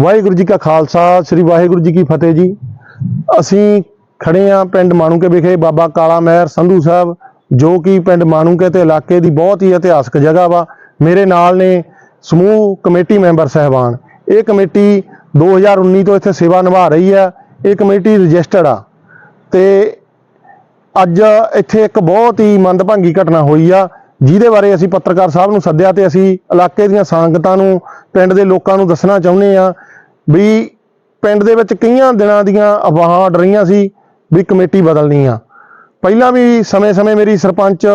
ਵਾਹਿਗੁਰੂ ਜੀ ਕਾ ਖਾਲਸਾ, ਸ੍ਰੀ ਵਾਹਿਗੁਰੂ ਜੀ ਕੀ ਫਤਿਹ ਜੀ। ਅਸੀਂ ਖੜੇ ਆ ਪਿੰਡ ਮਾਣੂਕੇ ਵਿਖੇ, ਬਾਬਾ ਕਾਲਾ ਮਹਿਰ ਸੰਧੂ ਸਾਹਿਬ, ਜੋ ਕਿ ਪਿੰਡ ਮਾਣੂਕੇ ਤੇ ਇਲਾਕੇ ਦੀ ਬਹੁਤ ਹੀ ਇਤਿਹਾਸਕ ਜਗ੍ਹਾ ਵਾ। ਮੇਰੇ ਨਾਲ ਨੇ ਸਮੂਹ ਕਮੇਟੀ ਮੈਂਬਰ ਸਹਿਬਾਨ। ਇਹ ਕਮੇਟੀ 2019 ਤੋਂ ਇੱਥੇ ਸੇਵਾ ਨਿਭਾ ਰਹੀ ਆ ਇਹ ਕਮੇਟੀ ਰਜਿਸਟਰਡ ਆ। ਤੇ ਅੱਜ ਇੱਥੇ ਇੱਕ ਬਹੁਤ ਹੀ ਮੰਦਭਾਗੀ ਘਟਨਾ ਹੋਈ ਆ, ਜਿਹਦੇ ਬਾਰੇ ਅਸੀਂ ਪੱਤਰਕਾਰ ਸਾਹਿਬ ਨੂੰ ਸੱਦਿਆ ਤੇ ਅਸੀਂ ਇਲਾਕੇ ਦੀਆਂ ਸੰਗਤਾਂ ਨੂੰ, ਪਿੰਡ ਦੇ ਲੋਕਾਂ ਨੂੰ ਦੱਸਣਾ ਚਾਹੁੰਦੇ ਆ ਵੀ ਪਿੰਡ ਦੇ ਵਿੱਚ ਕਈਆਂ ਦਿਨਾਂ ਦੀਆਂ ਅਫਵਾਹਾਂ ਉੱਡ ਰਹੀਆਂ ਸੀ ਵੀ ਕਮੇਟੀ ਬਦਲਣੀ ਆ। ਪਹਿਲਾਂ ਵੀ ਸਮੇਂ-ਸਮੇਂ ਮੇਰੀ ਸਰਪੰਚ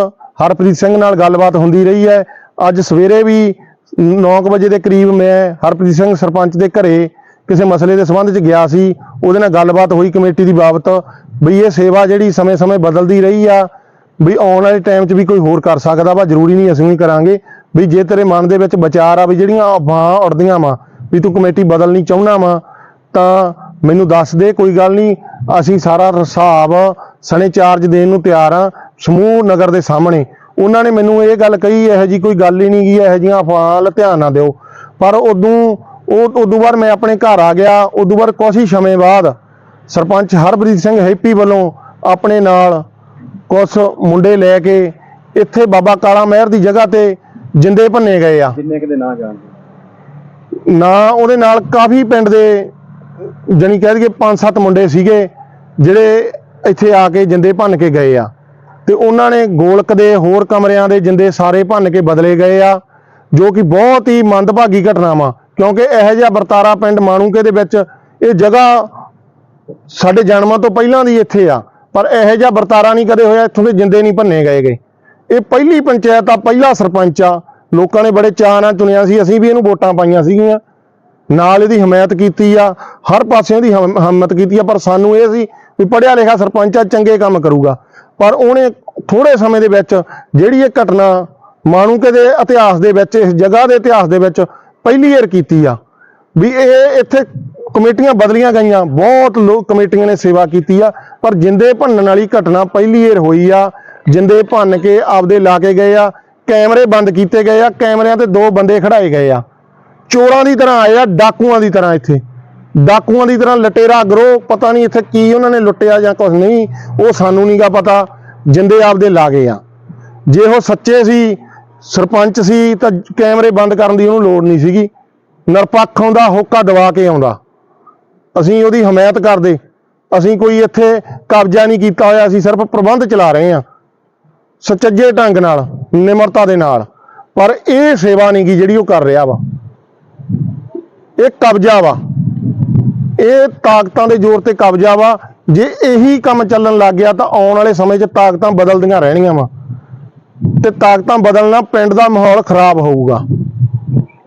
ਹਰਪ੍ਰੀਤ ਸਿੰਘ ਨਾਲ ਗੱਲਬਾਤ ਹੁੰਦੀ ਰਹੀ ਹੈ। ਅੱਜ ਸਵੇਰੇ ਵੀ 9 ਵਜੇ ਦੇ ਕਰੀਬ ਮੈਂ ਹਰਪ੍ਰੀਤ ਸਿੰਘ ਸਰਪੰਚ ਦੇ ਘਰੇ ਕਿਸੇ ਮਸਲੇ ਦੇ ਸੰਬੰਧ 'ਚ ਗਿਆ ਸੀ। ਉਹਦੇ ਨਾਲ ਗੱਲਬਾਤ ਹੋਈ ਕਮੇਟੀ ਦੀ ਬਾਬਤ ਵੀ ਇਹ ਸੇਵਾ ਜਿਹੜੀ ਸਮੇਂ-ਸਮੇਂ ਬਦਲਦੀ ਰਹੀ ਆ, ਵੀ ਆਉਣ ਵਾਲੇ ਟਾਈਮ 'ਚ ਵੀ ਕੋਈ ਹੋਰ ਕਰ ਸਕਦਾ ਵਾ। ਜ਼ਰੂਰੀ ਨਹੀਂ ਅਸੀਂ ਵੀ ਕਰਾਂਗੇ ਵੀ ਜੇ ਤੇਰੇ ਮਨ ਦੇ ਵਿੱਚ ਵਿਚਾਰ ਆ ਵੀ ਜਿਹੜੀਆਂ ਅਫਵਾਹਾਂ ਉੱਡਦੀਆਂ ਵਾ ਵੀ ਤੂੰ ਕਮੇਟੀ ਬਦਲਣੀ ਚਾਹੁੰਦਾ ਵਾ, ਤਾਂ ਮੈਨੂੰ ਦੱਸ ਦੇ, ਕੋਈ ਗੱਲ ਨਹੀਂ, ਅਸੀਂ ਸਾਰਾ ਹਿਸਾਬ ਸਣੇ ਚਾਰਜ ਦੇਣ ਨੂੰ ਤਿਆਰ ਆ, ਸਮੂਹ ਨਗਰ ਦੇ ਸਾਹਮਣੇ। ਉਹਨਾਂ ਨੇ ਮੈਨੂੰ ਇਹ ਗੱਲ ਕਹੀ, ਇਹੋ ਜੀ ਕੋਈ ਗੱਲ ਹੀ ਨਹੀਂ ਗਈ ਇਹੋ ਜੀਆਂ ਅਫਵਾਹਾਂ ਧਿਆਨ ਨਾ ਦਿਓ। ਪਰ ਉਦੋਂ, ਉਹ, ਉਦੋਂ ਬਾਅਦ ਮੈਂ ਆਪਣੇ ਘਰ ਆ ਗਿਆ, ਉਦੋਂ ਬਾਅਦ ਕੁਛ ਹੀ ਸਮੇਂ ਬਾਅਦ ਸਰਪੰਚ ਹਰਪ੍ਰੀਤ ਸਿੰਘ ਹੈਪੀ ਵੱਲੋਂ ਆਪਣੇ ਨਾਲ ਕੁਝ ਮੁੰਡੇ ਲੈ ਕੇ ਇੱਥੇ ਬਾਬਾ ਕਾਲਾ ਮਹਿਰ ਦੀ ਜਗ੍ਹਾ ਤੇ ਜਿੰਦੇ ਭੰਨੇ ਗਏ ਆ। ਜਿੰਨੇ ਕਿਤੇ ਨਾ ਜਾਣਦੇ। ਨਾ ਉਹਦੇ ਨਾਲ ਕਾਫੀ ਪਿੰਡ ਦੇ, ਜਣੀ ਕਹਿ ਦਈਏ ਪੰਜ ਸੱਤ ਮੁੰਡੇ ਸੀਗੇ, ਜਿਹੜੇ ਇੱਥੇ ਆ ਕੇ ਜਿੰਦੇ ਭੰਨ ਕੇ ਗਏ ਆ। ਤੇ ਉਹਨਾਂ ਨੇ ਗੋਲਕ ਦੇ ਹੋਰ ਕਮਰਿਆਂ ਦੇ ਜਿੰਦੇ ਸਾਰੇ ਭੰਨ ਕੇ ਬਦਲੇ ਗਏ ਆ, ਜੋ ਕਿ ਬਹੁਤ ਹੀ ਮੰਦਭਾਗੀ ਘਟਨਾ ਵਾ ਕਿਉਂਕਿ ਇਹੋ ਜਿਹਾ ਵਰਤਾਰਾ ਪਿੰਡ ਮਾਣੂਕੇ ਦੇ ਵਿੱਚ, ਇਹ ਜਗ੍ਹਾ ਸਾਡੇ ਜਨਮਾਂ ਤੋਂ ਪਹਿਲਾਂ ਦੀ ਇੱਥੇ ਆ, ਪਰ ਇਹੋ ਜਿਹਾ ਵਰਤਾਰਾ ਨਹੀਂ ਕਦੇ ਹੋਇਆ, ਇੱਥੋਂ ਦੇ ਜਿੰਦੇ ਨਹੀਂ ਭੰਨੇ ਗਏਗੇ ਇਹ ਪਹਿਲੀ ਪੰਚਾਇਤ ਆ, ਪਹਿਲਾ ਸਰਪੰਚ ਆ ਲੋਕਾਂ ਨੇ ਬੜੇ ਚਾਅ ਨਾਲ ਚੁਣਿਆ ਸੀ, ਅਸੀਂ ਵੀ ਇਹਨੂੰ ਵੋਟਾਂ ਪਾਈਆਂ ਸੀਗੀਆਂ। ਨਾਲ ਇਹਦੀ ਹਮਾਇਤ ਕੀਤੀ ਆ, ਹਰ ਪਾਸੇ ਦੀ ਹਮ- ਹਿੰਮਤ ਕੀਤੀ ਆ, ਪਰ ਸਾਨੂੰ ਇਹ ਸੀ ਵੀ ਪੜਿਆ ਲਿਖਿਆ ਸਰਪੰਚ ਆ, ਚੰਗੇ ਕੰਮ ਕਰੂਗਾ। ਪਰ ਉਹਨੇ ਥੋੜੇ ਸਮੇਂ ਦੇ ਵਿੱਚ ਜਿਹੜੀ ਇਹ ਘਟਨਾ ਮਾਣੂਕੇ ਦੇ ਇਤਿਹਾਸ ਦੇ ਵਿੱਚ, ਇਸ ਜਗ੍ਹਾ ਦੇ ਇਤਿਹਾਸ ਦੇ ਵਿੱਚ ਪਹਿਲੀ ਵਾਰ ਕੀਤੀ ਆ, ਵੀ ਇਹ ਇੱਥੇ ਕਮੇਟੀਆਂ ਬਦਲੀਆਂ ਗਈਆਂ, ਬਹੁਤ ਲੋਕ ਕਮੇਟੀਆਂ ਨੇ ਸੇਵਾ ਕੀਤੀ ਆ, ਪਰ ਜਿੰਦੇ ਭੰਨਣ ਵਾਲੀ ਘਟਨਾ ਪਹਿਲੀ ਵਾਰ ਹੋਈ ਆ, ਜਿੰਦੇ ਭੰਨ ਕੇ ਆਪਦੇ ਲਾ ਕੇ ਗਏ ਆ ਕੈਮਰੇ ਬੰਦ ਕੀਤੇ ਗਏ ਆ, ਕੈਮਰਿਆਂ ਤੇ ਦੋ ਬੰਦੇ ਖੜਾਏ ਗਏ ਆ। ਚੋਰਾਂ ਦੀ ਤਰ੍ਹਾਂ ਆਏ ਆ, ਡਾਕੂਆਂ ਦੀ ਤਰ੍ਹਾਂ ਇੱਥੇ। ਡਾਕੂਆਂ ਦੀ ਤਰ੍ਹਾਂ ਲਟੇਰਾ ਗਰੋ ਪਤਾ ਨਹੀਂ ਇੱਥੇ ਕੀ ਉਹਨਾਂ ਨੇ ਲੁੱਟਿਆ ਜਾਂ ਕੁਝ ਨਹੀਂ, ਉਹ ਸਾਨੂੰ ਨਹੀਂਗਾ ਪਤਾ, ਜਿੰਦੇ ਆਪਦੇ ਲਾ ਗਏ ਆ। ਜੇ ਉਹ ਸੱਚੇ ਸੀ, ਸਰਪੰਚ ਸੀ, ਤਾਂ ਕੈਮਰੇ ਬੰਦ ਕਰਨ ਦੀ ਉਹਨੂੰ ਲੋੜ ਨਹੀਂ ਸੀਗੀ। ਨਿਰਪੱਖ ਆਉਂਦਾ, ਹੋਕਾ ਦਵਾ ਕੇ ਆਉਂਦਾ। ਅਸੀਂ ਉਹਦੀ ਹਮਾਇਤ ਕਰਦੇ। ਅਸੀਂ ਕੋਈ ਇੱਥੇ ਕਬਜ਼ਾ ਨਹੀਂ ਕੀਤਾ ਹੋਇਆ, ਅਸੀਂ ਸਿਰਫ ਪ੍ਰਬੰਧ ਚਲਾ ਰਹੇ ਹਾਂ ਸੁਚੱਜੇ ਢੰਗ ਨਾਲ ਨਿਮਰਤਾ ਦੇ ਨਾਲ ਪਰ ਇਹ ਸੇਵਾ ਨਹੀਂ ਗੀ ਜਿਹੜੀ ਉਹ ਕਰ ਰਿਹਾ ਵਾ। ਇਹ ਕਬਜ਼ਾ ਵਾ। ਇਹ ਤਾਕਤਾਂ ਦੇ ਜ਼ੋਰ ਤੇ ਕਬਜ਼ਾ ਵਾ। ਜੇ ਇਹੀ ਕੰਮ ਚੱਲਣ ਲੱਗ ਗਿਆ ਤਾਂ ਆਉਣ ਵਾਲੇ ਸਮੇਂ 'ਚ ਤਾਕਤਾਂ ਬਦਲਦੀਆਂ ਰਹਿਣੀਆਂ ਵਾ। ਤੇ ਤਾਕਤਾਂ ਬਦਲਣਾ ਪਿੰਡ ਦਾ ਮਾਹੌਲ ਖਰਾਬ ਹੋਊਗਾ।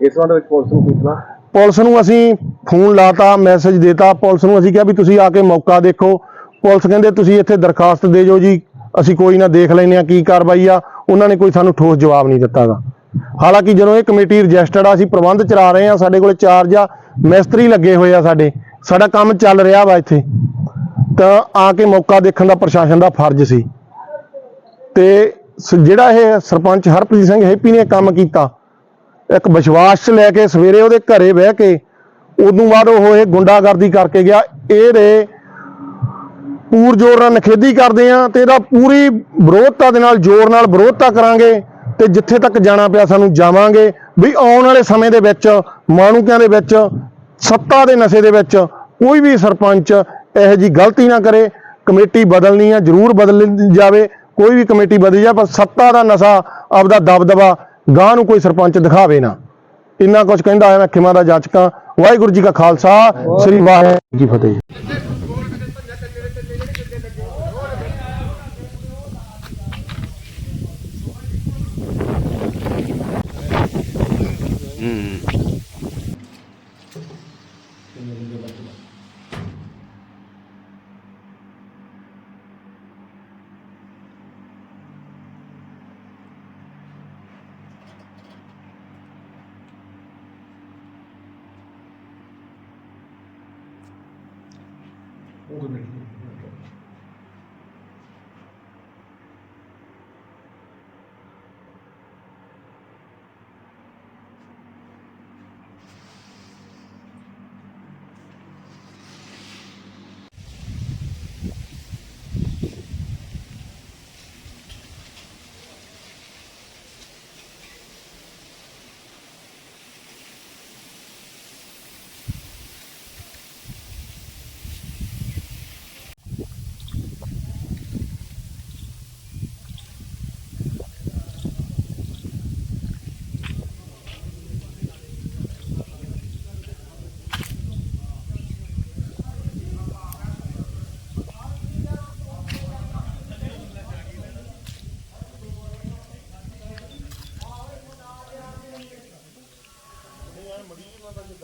ਇਸ ਸੰਬੰਧ ਵਿੱਚ ਪੁਲਿਸ ਨੂੰ ਪੁੱਛਣਾ। ਪੁਲਿਸ ਨੂੰ ਅਸੀਂ ਫੋਨ ਲਾਤਾ ਮੈਸੇਜ ਦੇਤਾ। ਪੁਲਿਸ ਨੂੰ ਅਸੀਂ ਕਿਹਾ ਵੀ ਤੁਸੀਂ ਆ ਕੇ ਮੌਕਾ ਦੇਖੋ। ਪੁਲਿਸ ਕਹਿੰਦੇ ਤੁਸੀਂ ਇੱਥੇ ਦਰਖਾਸਤ ਦੇ ਜੋ ਜੀ। ਅਸੀਂ ਕੋਈ ਨਾ ਦੇਖ ਲੈਨੇ ਆ ਕੀ ਕਾਰਵਾਈ ਆ, ਉਹਨਾਂ ਨੇ ਕੋਈ ਸਾਨੂੰ ਠੋਸ ਜਵਾਬ ਨਹੀਂ ਦਿੱਤਾਗਾ। ਹਾਲਾਂਕਿ ਜਦੋਂ ਇਹ ਕਮੇਟੀ ਰਜਿਸਟਰਡ ਆ, ਅਸੀਂ ਪ੍ਰਬੰਧ ਚਲਾ ਰਹੇ ਆ ਸਾਡੇ ਕੋਲ ਚਾਰਜ ਆ, ਮਿਸਤਰੀ ਲੱਗੇ ਹੋਏ ਆ ਸਾਡੇ, ਸਾਡਾ ਕੰਮ ਚੱਲ ਰਿਹਾ ਵਾ ਇੱਥੇ। ਤਾਂ ਆ ਕੇ ਮੌਕਾ ਦੇਖਣ ਦਾ ਪ੍ਰਸ਼ਾਸਨ ਦਾ ਫਰਜ਼ ਸੀ। ਤੇ ਜਿਹੜਾ ਇਹ ਸਰਪੰਚ ਹਰਪ੍ਰੀਤ ਸਿੰਘ ਹੈਪੀ ਨੇ ਕੰਮ ਕੀਤਾ, ਇੱਕ ਵਿਸ਼ਵਾਸ 'ਚ ਲੈ ਕੇ ਸਵੇਰੇ ਉਹਦੇ ਘਰੇ ਬਹਿ ਕੇ, ਉਦੋਂ ਬਾਅਦ ਉਹ ਇਹ ਗੁੰਡਾਗਰਦੀ ਕਰਕੇ ਗਿਆ। ਇਹਦੇ ਪੂਰ ਜ਼ੋਰ ਨਾਲ ਨਖੇਦੀ ਕਰਦੇ ਆ ਤੇ ਇਹਦਾ ਪੂਰੀ ਵਿਰੋਧਤਾ ਦੇ ਨਾਲ, ਜ਼ੋਰ ਨਾਲ ਵਿਰੋਧਤਾ ਕਰਾਂਗੇ ਤੇ ਜਿੱਥੇ ਤੱਕ ਜਾਣਾ ਪਿਆ ਸਾਨੂੰ ਜਾਵਾਂਗੇ ਵੀ ਆਉਣ ਵਾਲੇ ਸਮੇਂ ਦੇ ਵਿੱਚ, ਮਾਣੂਕਿਆਂ ਦੇ ਵਿੱਚ, ਸੱਤਾ ਦੇ ਨਸ਼ੇ ਦੇ ਵਿੱਚ ਕੋਈ ਵੀ ਸਰਪੰਚ ਇਹੋ ਜੀ ਗਲਤੀ ਨਾ ਕਰੇ, ਕਮੇਟੀ ਬਦਲਣੀ ਆ, ਜ਼ਰੂਰ ਬਦਲ ਜਾਵੇ, ਕੋਈ ਵੀ ਕਮੇਟੀ ਬਦਲ ਜਾ ਪਰ ਸੱਤਾ ਦਾ ਨਸ਼ਾ ਆਪਦਾ ਦਬਦਬਾ ਗਾਂ ਨੂੰ ਕੋਈ ਸਰਪੰਚ ਦਿਖਾਵੇ ਨਾ। ਇੰਨਾ ਕੁਝ ਕਹਿੰਦਾ ਹੋਇਆ ਮੈਂ ਖਿਮਾ ਦਾ ਜਾਚਕਾਂ। ਵਾਹਿਗੁਰੂ ਜੀ ਕਾ ਖਾਲਸਾ, ਸ੍ਰੀ ਵਾਹਿਗੁਰੂ ਜੀ ਫਤਿਹ। うん。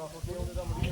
Buffalo field or somebody.